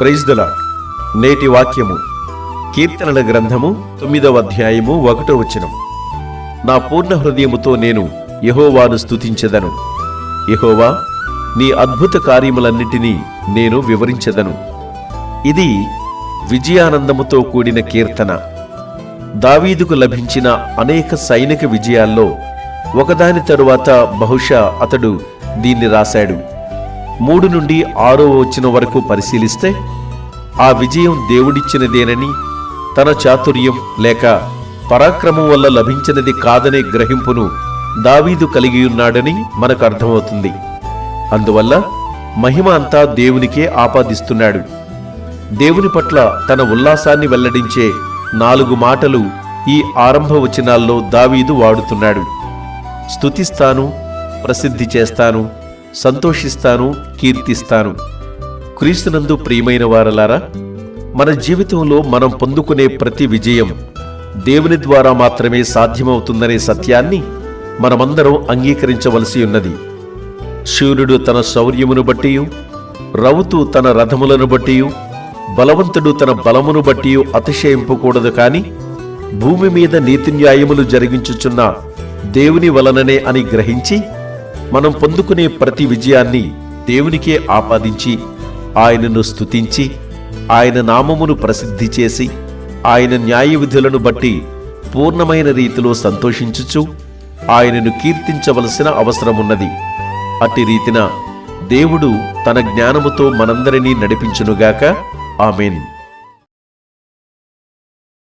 ప్రైజ్దల నేటి వాక్యము కీర్తనల గ్రంథము తొమ్మిదవ అధ్యాయము ఒకటో వచనం. నా పూర్ణ హృదయముతో నేను యహోవాను స్తుతించెదను. యహోవా నీ అద్భుత కార్యములన్నిటినీ నేను వివరించెదను. ఇది విజయానందముతో కూడిన కీర్తన. దావీదుకు లభించిన అనేక సైనిక విజయాల్లో ఒకదాని తరువాత బహుశా అతడు దీన్ని రాశాడు. మూడు నుండి ఆరో వచ్చిన వరకు పరిశీలిస్తే ఆ విజయం దేవుడిచ్చినదేనని తన చాతుర్యం లేక పరాక్రమం వల్ల లభించినది కాదనే గ్రహింపును దావీదు కలిగి ఉన్నాడని మనకు అర్థమవుతుంది. అందువల్ల మహిమ అంతా దేవునికే ఆపాదిస్తున్నాడు. దేవుని పట్ల తన ఉల్లాసాన్ని వెల్లడించే నాలుగు మాటలు ఈ ఆరంభ వచనాల్లో దావీదు వాడుతున్నాడు. స్తుతిస్తాను ప్రసిద్ధి చేస్తాను సంతోషిస్తాను కీర్తిస్తాను. క్రీస్తునందు ప్రియమైన వారలారా మన జీవితంలో మనం పొందుకునే ప్రతి విజయం దేవుని ద్వారా మాత్రమే సాధ్యమవుతుందనే సత్యాన్ని మనమందరం అంగీకరించవలసి ఉన్నది. సూర్యుడు తన శౌర్యమును బట్టి రౌతు తన రథములను బట్టి బలవంతుడు తన బలమును బట్టి అతిశయింపకూడదు కాని భూమి మీద నీతి న్యాయములు జరిగించుచున్న దేవుని వలననే అని గ్రహించి మనం పొందుకునే ప్రతి విజయాన్ని దేవునికే ఆపాదించి ఆయనను స్తుతించి ఆయన నామమును ప్రసిద్ధి చేసి ఆయన న్యాయ విధులను బట్టి పూర్ణమైన రీతిలో సంతోషించుచు ఆయనను కీర్తించవలసిన అవసరమున్నది. అట్టి రీతిన దేవుడు తన జ్ఞానముతో మనందరినీ నడిపించునుగాక. ఆమెన్.